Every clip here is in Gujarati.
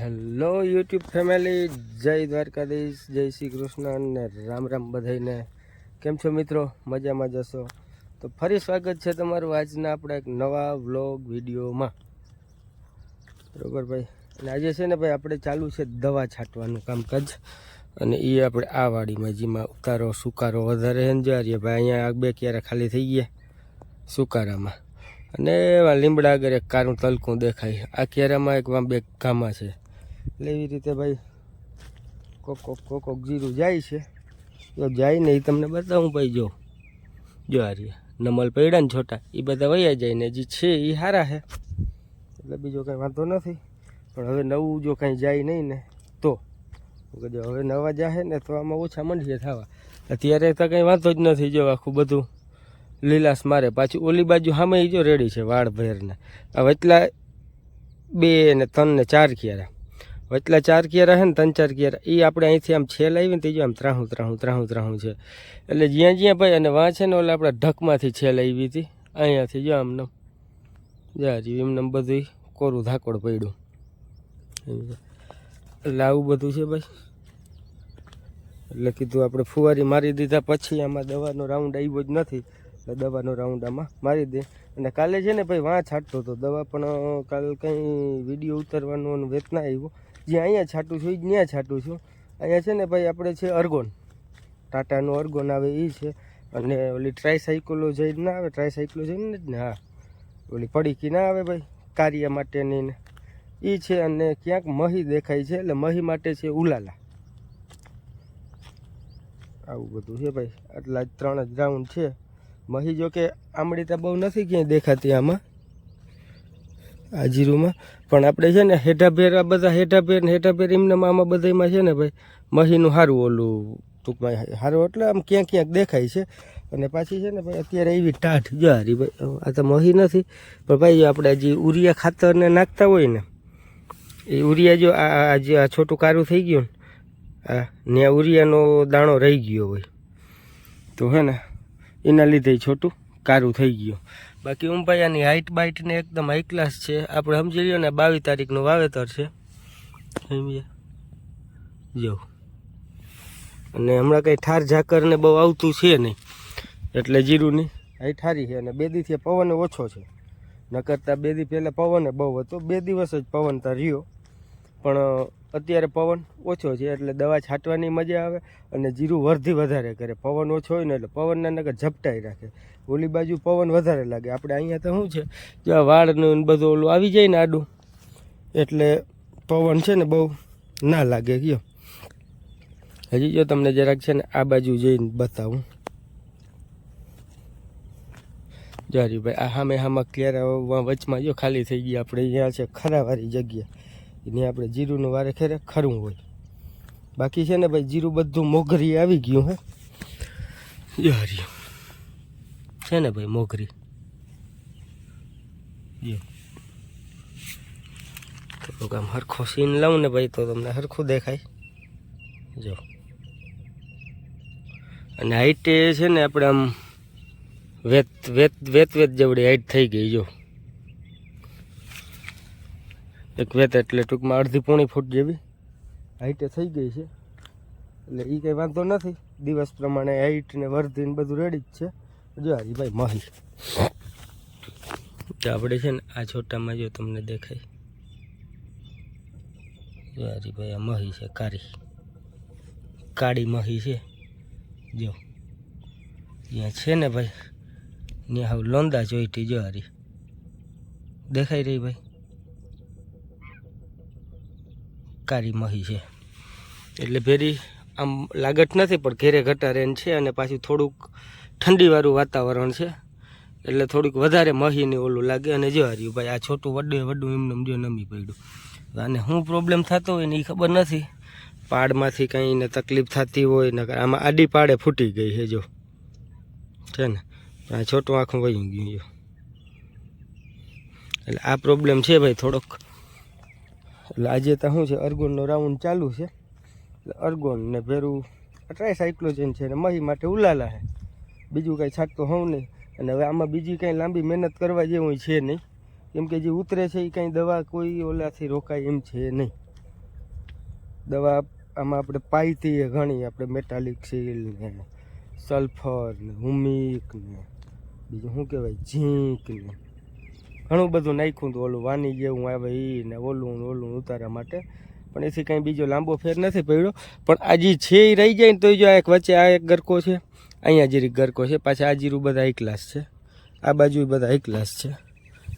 હેલો યુટ્યુબ ફેમિલી, જય દ્વારકાધીશ, જય શ્રી કૃષ્ણ અને રામ રામ બધાઈને કેમ છો મિત્રો? મજામાં જશો તો ફરી સ્વાગત છે તમારું આજના આપણા એક નવા વ્લોગ વિડીયોમાં. બરોબર ભાઈ? અને આજે છે ને ભાઈ આપણે ચાલુ છે દવા છાંટવાનું કામકાજ. અને એ આપણે આ વાડીમાં જેમાં ઉતારો, સુકારો વધારે હંજારીએ ભાઈ અહીંયા બે ક્યારે ખાલી થઈ ગયા સુકારામાં. અને એવા લીમડા આગળ એક કારું તલકું દેખાય. આ કેરામાં એક બે ગામા છે. એટલે એવી રીતે ભાઈ? કોક કોક કોક કોક જીરું જાય છે. જો જાય ને એ તમને બતાવું ભાઈ, જો. જો નમલ પડ્યા ને છોટા. એ બધા વૈયા જાય ને જે છે એ સારા છે એટલે બીજો કંઈ વાંધો નથી. પણ હવે નવું જો કાંઈ જાય નહીં ને, તો. જો હવે નવા જાહે ને, તો આમાં ઓછા મંડીએ થવા. અત્યારે તો કંઈ વાંધો જ નથી જો આખું બધું. લીલાશ મારે પાછું. ઓલી બાજુ સામે જો રેડી છે વાળ ભેરને. આ વચલા બે ને ત્રણ ને ચાર કિયારા? વચલા ચાર કિયારા છે ને ત્રણ ચાર કિયારા એ આપણે અહીંથી આમ છેલ આવીને ત્રીજું આમ ત્રાહું ત્રાહું ત્રાહું ત્રાહું છે. એટલે જ્યાં જ્યાં ભાઈ અને વાં છે ને ઓલા આપણા ઢકમાંથી છેલ આવી હતી, અહીંયાથી જો આમને, જા રહ્યું એમને બધું કોરું ધાકોડ પડ્યું. એટલે આવું બધું છે ભાઈ. એટલે કીધું આપણે ફુવારી મારી દીધા પછી આમાં દવાનો રાઉન્ડ આવ્યો જ નથી. એટલે દવાનો રાઉન્ડ આમાં મારી દે. અને કાલે છે ને ભાઈ વાં છાંટતો હતો દવા, પણ કાલ કંઈ વીડિયો ઉતારવાનો વેતના વેત આવ્યો જે અહીંયા છાંટું છું એ ત્યાં છાંટું છું. અહીંયા છે ને ભાઈ આપણે છે અર્ગોન. ટાટાનું અર્ગોન આવે એ છે. અને ઓલી ટ્રાયસાઇકલો જઈને ના આવે ટ્રાયસાઇકલો જઈને જ ને, હા. ઓલી પડીકી ના આવે ભાઈ, કાર્ય માટેની ને. એ છે અને ક્યાંક મહી દેખાય છે, એટલે મહી માટે છે ઉલાલા. આવું બધું છે ભાઈ. આટલા ત્રણ જ રાઉન્ડ છે. મહી જો કે આમળી તો બહુ નથી ક્યાંય દેખાતી આમાં. આ જીરુમાં પણ આપણે છે ને હેઠાભેર, આ બધા હેઠાભેર ને હેઠાભેર એમને આમાં બધામાં છે ને ભાઈ, મહીનું સારું ઓલું ટૂંકમાં સારું એટલે આમ ક્યાંક ક્યાંક દેખાય છે. અને પાછી છે ને ભાઈ, અત્યારે એવી ટાઢ જો હારી ભાઈ આ તો મહી નથી, પણ ભાઈ આપણે જે ઉરિયા ખાતરને નાખતા હોય ને, એ ઉરિયા જો આ જે આ છોટું કારું થઈ ગયું ને, આ ત્યાં ઉરિયાનો દાણો રહી ગયો હોય, તો હે ને, એના લીધે છોટું કારું થઈ ગયું. બાકી ઉંભાયાની હાઇટ આની હાઈટ બાઈટ ને એકદમ હાઈ ક્લાસ છે. આપણે સમજી લ્યો ને, બાવીસ તારીખનું વાવેતર છે. સમજ્યા? જો. અને હમણાં કંઈ ઠાર ઝાકર ને બહુ આવતું છે નહીં. એટલે જીરુંની હાઈટ ઠારી છે અને બે દીથી પવન ઓછો છે. ન કરતાં બે દી પહેલાં પવન બહુ હતો. બે દિવસ જ પવન તો રહ્યો. પણ અત્યારે પવન ઓછો છે, એટલે દવા છાંટવાની મજા આવે અને જીરું વર્ધી વધારે કરે. પવન ઓછો હોય ને એટલે પવનના નગર ઝપટાઈ રાખે. ઓલી બાજુ પવન વધારે લાગે. આપણે અહીંયા તો શું છે, જો વાળનું બધું ઓલું આવી જાય ને આડું, એટલે પવન છે ને બહુ ના લાગે. કયો. હજી જો તમને જરાક છે ને આ બાજુ જઈને બતાવું. જારી ભાઈ આ સામે સામે ક્લિયર વચમાં જો ખાલી થઈ ગઈ આપણે અહીંયા છે ખરાવાળી જગ્યા. એની આપણે જીરુંનું વારે ખેરે ખરું હોય. બાકી છે ને ભાઈ, જીરું બધું મોઘરી આવી ગયું હે. યારી છે ને ભાઈ, મોઘરી. થોડુંક આમ હરખો સીન લઉં ને ભાઈ, તો તમને હરખું દેખાય. જો. અને હાઈટ છે ને આપણે આમ વેત વેત વેત વેત જેવડી હાઈટ થઈ ગઈ, જો. એક વેત એટલે ટૂંકમાં અડધી પોણી ફૂટ જેવી. હાઈટે થઈ ગઈ છે. એટલે એ કંઈ વાંધો નથી. દિવસ પ્રમાણે હાઈટ ને વર્ધી ને બધું રેડી જ છે. જો હરીભાઈ મહી તો આપણે છે ને આ છોટામાં જો તમને દેખાય. જો હરીભાઈ આ મહી છે કાળી કાળી મહી છે. જો. ત્યાં છે ને ભાઈ. ત્યાં હવે લોંદા જોઈતી જો હારી દેખાઈ રહી ભાઈ? કાળી મહી છે. એટલે ભેરી આમ લાગત નથી, પણ ઘેરે ઘટારેન છે અને પાછું થોડુંક ઠંડીવાળું વાતાવરણ છે. એટલે થોડુંક વધારે મહીને ઓલું લાગે અને જો હાર્યું, ભાઈ આ છોટું વડે વડું એમને જો નમી પડ્યું. અને શું પ્રોબ્લેમ થતો હોય ને એ ખબર નથી. પાડમાંથી કંઈ ને તકલીફ થતી હોય ને આમાં આડી પાડે ફૂટી ગઈ છે જો. છે ને? આ છોટું આખું વહી ગયું એટલે આ પ્રોબ્લેમ છે ભાઈ થોડોક. એટલે આજે તો શું છે, અર્ગોનનો રાઉન્ડ ચાલુ છે. એટલે અર્ગોન ને ભેરું ટ્રાયસાયક્લોજન છે ને મહી માટે ઉલાલા છે બીજું કાંઈ છાંટતો હોઉં નહીં. અને હવે આમાં બીજી કાંઈ લાંબી મહેનત કરવા જેવું છે નહીં. કેમ કે જે ઉતરે છે એ કાંઈ દવા કોઈ ઓલાથી રોકાય એમ છે નહીં. દવા આમાં આપણે પાઈતી ઘણી આપણે મેટાલિક સીલ ને સલ્ફર ને હુમિક ને, બીજું શું કહેવાય ઝીંક ને. ઘણું બધું નાખ્યું હતું. ઓલું વાની જેવું આવે એ ને ઓલું ઓલું ઉતારવા માટે. પણ એથી કંઈ બીજો લાંબો ફેર નથી પડ્યો. પણ આ છે એ રહી જાય ને તો જો આ એક વચ્ચે આ એક ગરકો છે. અહીંયા જીરી ગરકો છે, પાછા આ જીરું બધા એક ક્લાસ છે. આ બાજુ બધા એક ક્લાસ છે.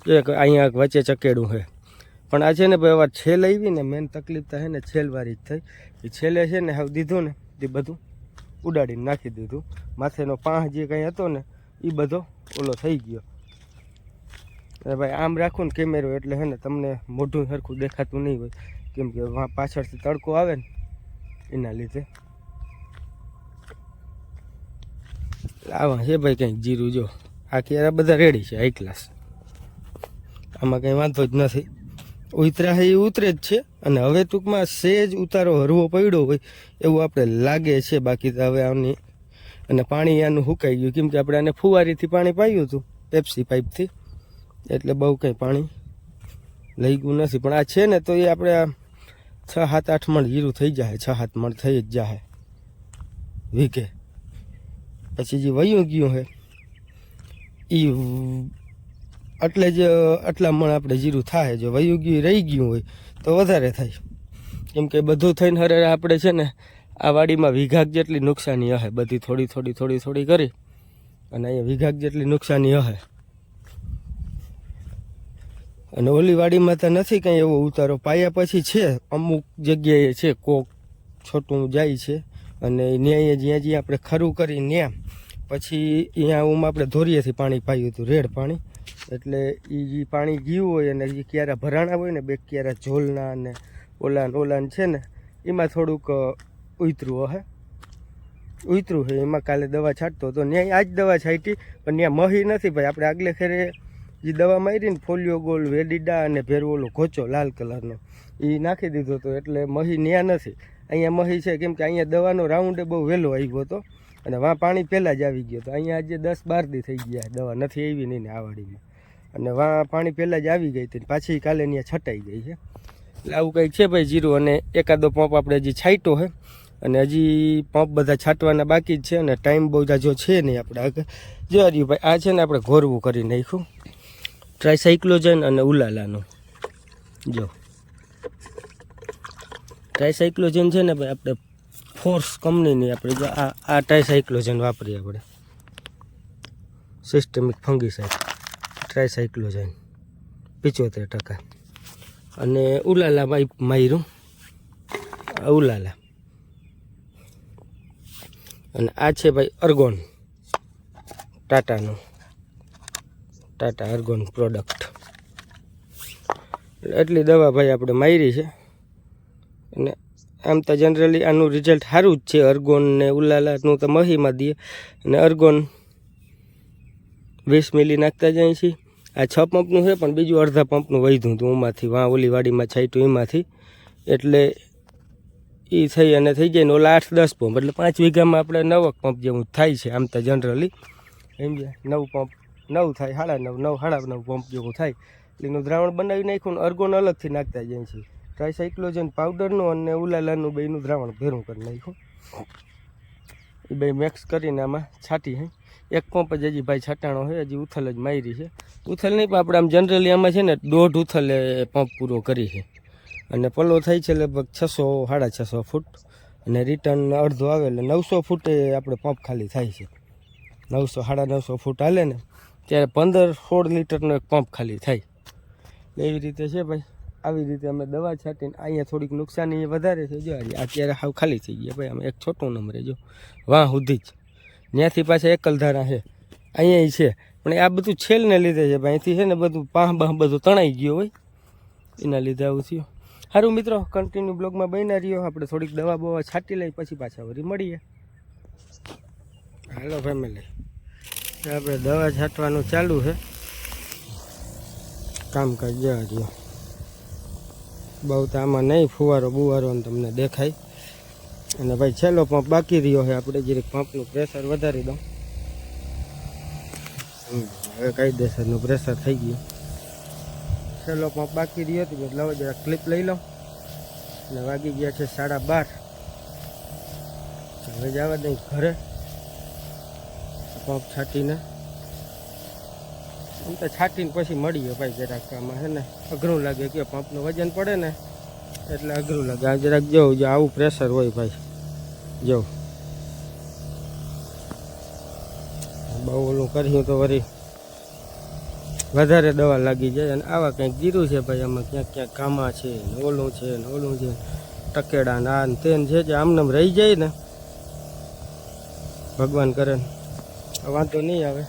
જો અહીંયા વચ્ચે ચકેડું છે. પણ આ છે ને ભાઈ હવે છેલ આવી ને મેન તકલીફ છે ને છેલવાળી જ થઈ એ છેલ્લે છે ને હવે દીધું ને તે બધું ઉડાડીને નાખી દીધું. માથેનો પાંહ જે કંઈ હતો ને, એ બધો ઓલો થઈ ગયો. ભાઈ, આમ રાખું ને કેમેરો એટલે હે ને તમને મોઢું સરખું દેખાતું નહીં હોય. કેમ કે પાછળથી તડકો આવે ને, એના લીધે. આવા છે ભાઈ કંઈક જીરું જો. આ ક્યારે બધા રેડી છે હાઈ ક્લાસ આમાં કંઈ વાંધો જ નથી. ઉતરા છે એ ઉતરે જ છે, અને હવે ટૂંકમાં સેજ ઉતારો હરવો પડ્યો હોય એવું આપણે લાગે છે, બાકી તો હવે આની અને પાણી આનું સુકાઈ ગયું. કેમ કે આપણે આને ફુવારીથી પાણી પાયું હતું પેપ્સી પાઇપથી એટલે બહુ કંઈ પાણી લઈ ગયું નથી. પણ આ છે ને તો એ આપણે છ, સાત, આઠ મણ જીરું થઈ જાય છ, સાત મણ થઈ જ જાય વીકે પછી જે વયું ગયું છે એ એટલે જ, આટલા મણ આપણે જીરું થાય જો વયું ગયું રહી ગયું હોય, તો વધારે થાય. કેમ કે બધું થઈને હરે આપણે છે ને, આ વાડીમાં વિઘાક જેટલી નુકસાની હશે બધી થોડી થોડી થોડી થોડી કરી, અને અહીંયા વિઘાક જેટલી નુકસાની હશે અને ઓલી વાડીમાં તો નથી કંઈ એવો ઉતારો. પાયા પછી છે, અમુક જગ્યાએ છે, કોક છોટું જાય છે. અને ન્યાય જ્યાં જ્યાં આપણે ખરું કરી ન્યા પછી અહીંયા ઉમાં આપણે ધોરીએથી પાણી પાયું હતું, રેડ પાણી. એટલે એ જે પાણી ગયું હોય અને જે ક્યારા ભરાણા હોય ને, બે ક્યારા ઝોલના અને ઓલાન ઓલાન છે ને, એમાં થોડુંક ઉતરું હે ઉતરું છે એમાં કાલે દવા છાંટતો હતો. ત્યાં આજ દવા છાંટી, પણ ત્યાં મહી નથી ભાઈ. આપણે આગલે ખેરે જે દવા મારી ને ફોલિયો ગોલ વેડીડા અને ભેરવોલો ઘોચો લાલ કલરનો. એ નાખી દીધો હતો એટલે મહી ત્યાં નથી. અહીંયા મહી છે કેમ કે અહીંયા દવાનો રાઉન્ડ બહુ વહેલો આવ્યો હતો અને વાં પાણી પહેલાં જ આવી ગયો હતો અહીંયા આજે દસ બાર દી થઈ ગયા દવા નથી આવી નહીં ને આ અને વાં પાણી પહેલાં જ આવી ગઈ હતી પાછી કાલે ત્યાં છટાઈ ગઈ છે. એટલે આવું કંઈક છે ભાઈ જીરું અને એકાદો પંપ આપણે હજી છાંટ્યો છે. અને હજી પંપ બધા છાંટવાના બાકી જ છે અને ટાઈમ બહુ જો છે નહીં આપણે આગળ. જો ભાઈ આ છે ને આપણે ઘોરવું કરી નાખ્યું. ટ્રાયસાઇક્લોજન અને ઉલાલાનું. જો. ટ્રાયસાઇક્લોજન છે ને ભાઈ, આપણે ફોર્સ કંપનીની આપણે જો આ આ ટ્રાયસાઇક્લોજન વાપરીએ આપણે. સિસ્ટમિક ફંગીસાઇડ ટ્રાયસાઇક્લોજન પિચોતેર ટકા. અને ઉલાલા ભાઈ માયરું. ઉલાલા. અને આ છે ભાઈ અર્ગોન. ટાટાનું. ટાટા અર્ગોન પ્રોડક્ટ. એટલી દવા ભાઈ આપણે મારી છે. અને આમ તો જનરલી આનું રિઝલ્ટ સારું જ છે. અર્ગોન ને ઉલાલાનું તો મહીમાં દઈએ અને અર્ગોન વીસ મિલી નાખતા જાય છે. આ છ પંપનું છે, પણ બીજું અડધા પંપનું વધ્યું હતું એમાંથી વાં ઓલી વાડીમાં છાંટ્યું એમાંથી. એટલે એ થઈ અને થઈ જાય ને ઓલા આઠ દસ પંપ. એટલે પાંચ વીઘામાં આપણે નવક પંપ જેવું થાય છે. આમ તો જનરલી સમજ્યા નવ પંપ. નવ થાય સાડા નવ નવ સાડા નવ પંપ જેવું થાય. એટલે એનું દ્રાવણ બનાવી નાખ્યું અર્ગોન અલગથી નાખતા જાય છે ટ્રાયસાઇક્લોજન પાવડરનું અને ઉલાલાનું બેનું દ્રાવણ ભેરું કરી નાખ્યું. એ બે મિક્સ કરીને આમાં છાંટી હે. એક પંપ જ હજી ભાઈ છાંટાણો છે હજી ઉથલ જ મારી છે. ઉથલ નહીં, પણ આપણે આમ જનરલી આમાં છે ને, દોઢ ઉથલે પંપ પૂરો કરી છે. અને પલ્લો થાય છે લગભગ છસો સાડા છસો ફૂટ. અને રિટર્ન અડધો આવે એટલે નવસો ફૂટે આપણે પંપ ખાલી થાય છે. નવસો સાડા નવસો ફૂટ હાલે ને ત્યારે પંદર સોળ લીટરનો એક પંપ ખાલી થાય. એવી રીતે છે ભાઈ, આવી રીતે અમે દવા છાંટીને અહીંયા થોડીક નુકસાની વધારે છે. જો અત્યારે હાવ ખાલી થઈ ગયા ભાઈ અમે એક છોટો નંબરે જો. વાં સુધી જ. ત્યાંથી પાછા એકલધારા છે. અહીંયા છે. પણ આ બધું છેલને લીધે છે ભાઈ. અહીંથી છે ને બધું પાહ બાહ બધું તણાઈ ગયો હોય. એના લીધે આવું થયું. સારું મિત્રો કન્ટિન્યુ બ્લોગમાં બની રહ્યો. આપણે થોડીક દવા બવા છાંટી લઈ, પછી પાછા વળી મળીએ. હાલો ફેમિલી આપણે દવા છાંટવાનું ચાલુ છે. કામકાજ જવા રહ્યો બહુ તો આમાં નહીં ફુવારો બુવારો ને તમને દેખાય. અને ભાઈ છેલ્લો પંપ બાકી રહ્યો છે આપણે જરીક પંપનું પ્રેશર વધારી દઉં. હમ, હવે કાયદેસરનું પ્રેશર થઈ ગયું. છેલ્લો પંપ બાકી રહ્યો હતો એટલે હવે જરા ક્લિપ લઈ લઉં. અને વાગી ગયા છે સાડા બાર. હવે જવા દઈ ઘરે. પંપ છાંટીને. આમ તો છાંટીને પછી મળીએ ભાઈ જરાક આમાં હે ને. અઘરું લાગે કે પંપનું વજન પડે ને, એટલે અઘરું લાગે. આ જરાક જવું જો આવું પ્રેશર હોય ભાઈ. જવું બહુ ઓલું કર્યું તો વળી વધારે દવા લાગી જાય અને આવા કંઈક જીરું છે ભાઈ આમાં, ક્યાંક ક્યાંક કામા છે ને ઓલું છે ને ઓલું છે. ટકેડા ને આ ને તેન છે જે આમને રહી જાય ને. ભગવાન કરે ને. વાંધો નહીં આવે.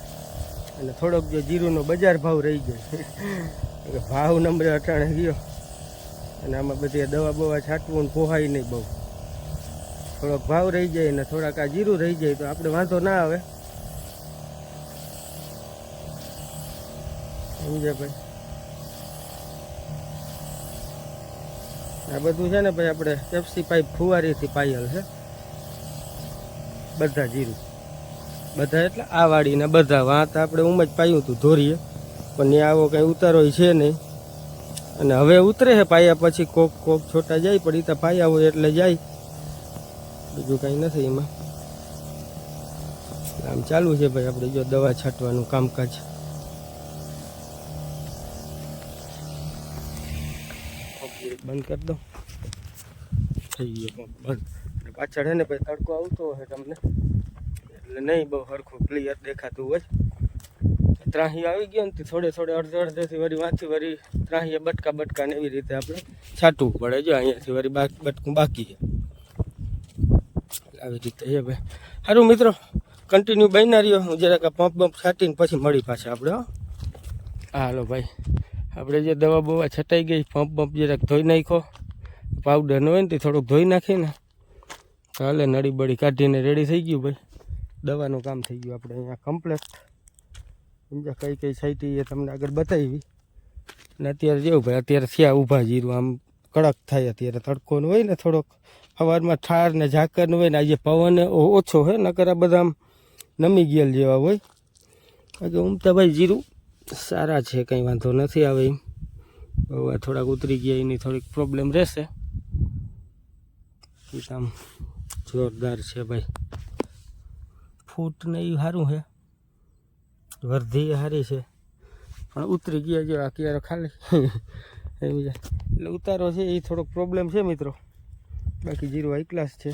અને થોડોક જો જીરુંનો બજાર ભાવ રહી જાય ભાવ નંબરે અટાણે ગયો. અને આમાં બધી દવા બવા છાંટવું પોહાય નહીં બહુ. થોડોક ભાવ રહી જાય ને થોડાક આ જીરું રહી જાય તો આપણે વાંધો ના આવે. સમજે ભાઈ? આ બધું છે ને ભાઈ, આપણે પેપ્સી પાઇપ ફુવારીથી પાયલ છે. બધા જીરું. બધા એટલે આ વાડીના બધા. વાં તો આપણે ઉમ જ પાયું હતું ધોરીએ. પણ ત્યાં આવો કંઈ ઉતારો છે નહીં. અને હવે ઉતરે છે પાયા પછી કોક કોક છોટા જાય, પણ એ તો પાયા હોય એટલે જાય. બીજું કાંઈ નથી એમાં. આમ ચાલુ છે ભાઈ આપણે જો દવા છાંટવાનું કામકાજ. બંધ કરી દો થઈ ગયો. બંધ. પાછળ હે ને ભાઈ તડકો આવતો હોય તમને. એટલે નહીં બહુ સરખું ક્લિયર દેખાતું હોય. ત્રાહી આવી ગયો ને થોડે થોડે અડધે અડધેથી વળી વાંચી વળી ત્રાહીએ બટકા બટકા ને એવી રીતે આપણે છાંટવું પડે જો અહીંયાથી વળી બટકું બાકી છે. આવી રીતે એ ભાઈ. સારું મિત્રો કન્ટિન્યુ બની રહ્યો. હું જરાક પંપ બંપ છાંટીને પછી મળી પાછા આપણે હાલો ભાઈ. આપણે જે દવા બવા છટાઈ ગઈ પંપ બંપ જરાક ધોઈ નાખો પાવડર ન હોય ને તે થોડુંક ધોઈ નાખીને કાલે નળી કાઢીને રેડી થઈ ગયું ભાઈ. દવાનું કામ થઈ ગયું આપણે અહીંયા કમ્પ્લેટ સમજ્યા કઈ કઈ સાઈટી એ તમને આગળ બતાવી. અને અત્યારે જેવું ભાઈ, અત્યારે થયા ઊભા જીરું, આમ કડક થાય અત્યારે તડકોનું હોય ને થોડોક. સવારમાં ઠાર ને ઝાકરનું હોય ને આજે પવન ઓછો હોય નકર આ બધા આમ નમી ગયેલ જેવા હોય. બાકી ઉમતા ભાઈ જીરું સારા છે, કંઈ વાંધો નથી આવે એમ. બહુ થોડાક ઉતરી ગયા, એની થોડીક પ્રોબ્લેમ રહેશે. આમ જોરદાર છે ભાઈ. ફૂટ ને એ સારું છે વર્ધી સારી છે. પણ ઉતરી ગયા જો આ ક્યારે ખાલી. એવી એટલે ઉતારો છે એ થોડોક પ્રોબ્લેમ છે મિત્રો. બાકી જીરો હાઈ ક્લાસ છે.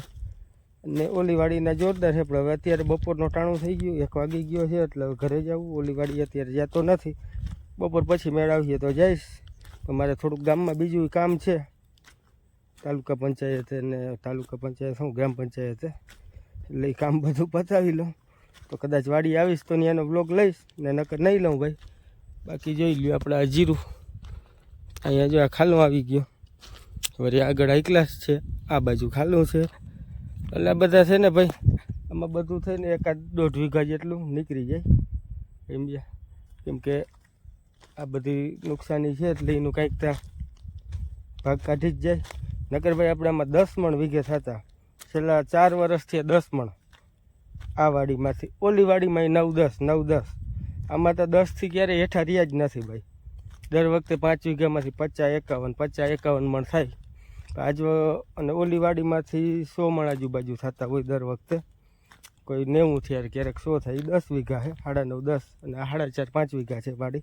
અને ઓલીવાડીના જોરદાર છે, પણ હવે અત્યારે બપોરનો ટાણું થઈ ગયું, એક વાગી ગયો છે, એટલે ઘરે જવું. ઓલીવાડી અત્યારે જતો નથી. બપોર પછી મેળાવીએ તો જઈશ. પણ મારે થોડુંક ગામમાં બીજું કામ છે. તાલુકા પંચાયતે ને તાલુકા પંચાયત શું, ગ્રામ પંચાયતે એટલે એ કામ બધું પતાવી લઉં. તો કદાચ વાડી આવીશ તો એનો બ્લોગ લઈશ, ને નકર નહીં લઉં ભાઈ. બાકી જોઈ લ્યો આપણે આ જીરું અહીંયા જો આ ખાલું આવી ગયો. વળી આગળ હાઈ છે, આ બાજુ ખાલું છે. એટલે આ બધા છે ને ભાઈ, આમાં બધું થઈને એકાદ દોઢ વીઘા જેટલું નીકળી જાય. એમ છે કેમ કે આ બધી નુકસાની છે એટલે એનું કાંઈક ત્યાં ભાગ કાઢી જ જાય. નકર ભાઈ આપણે આમાં દસ મણ વીઘે થતા. છેલ્લા ચાર વર્ષથી દસ મણ આ વાડીમાંથી. ઓલી વાડીમાં નવ દસ નવ દસ. આમાં તો દસથી ક્યારેય હેઠા રહ્યા જ નથી ભાઈ. દર વખતે પાંચ વીઘામાંથી પચાસ એકાવન પચાસ એકાવન મણ થાય. આજ અને ઓલી વાડીમાંથી સો મણ આજુબાજુ થતા હોય દર વખતે. કોઈ નેવું થયા ક્યારેક સો થાય એ દસ વીઘા છે, સાડા નવ દસ અને સાડા ચાર પાંચ વીઘા છે વાડી.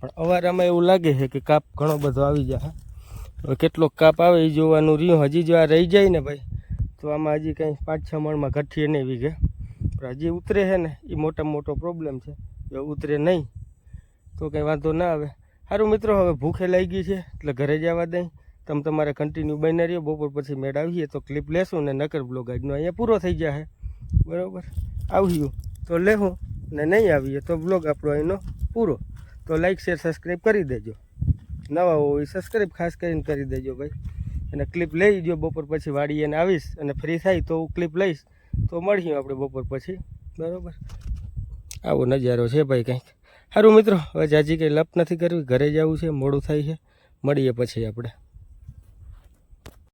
પણ અવારામાં એવું લાગે છે કે કાપ ઘણો બધો આવી જાય હવે કેટલોક કાપ આવે એ જોવાનું રહ્યું, હજી જો આ રહી જાય ને ભાઈ તો આમાં હજી કંઈ પાંચ છ મણમાં ઘટીએ નહીં વીઘે પણ હજી ઉતરે છે ને એ મોટામાં મોટો પ્રોબ્લેમ છે. જો ઉતરે નહીં, તો કંઈ વાંધો ના આવે. સારું મિત્રો, હવે ભૂખે લાગી ગઈ છે, એટલે ઘરે જવા દઈ તમે તમારે કન્ટિન્યુ બની રહ્યો. બપોર પછી મેળ આવીએ તો ક્લિપ લેશું ને નકર બ્લોગ આજનો અહીંયા પૂરો થઈ જશે બરાબર? આવ્યું તો લેવું ને નહીં આવીએ તો બ્લોગ આપણો અહીંનો પૂરો. તો લાઈક શેર સબસ્ક્રાઈબ કરી દેજો. નવા હોય સબસ્ક્રાઈબ ખાસ કરીને કરી દેજો ભાઈ. અને ક્લિપ લઈ જો બપોર પછી વાડી એને આવીશ અને ફ્રી થાય તો હું ક્લિપ લઈશ, તો મળીએ આપણે બપોર પછી. બરાબર? આવો નજારો છે ભાઈ કંઈક. સારું મિત્રો, હવે જાજી કંઈ લપ નથી કરવી, ઘરે જવું છે, મોડું થાય છે. મળીએ પછી આપણે.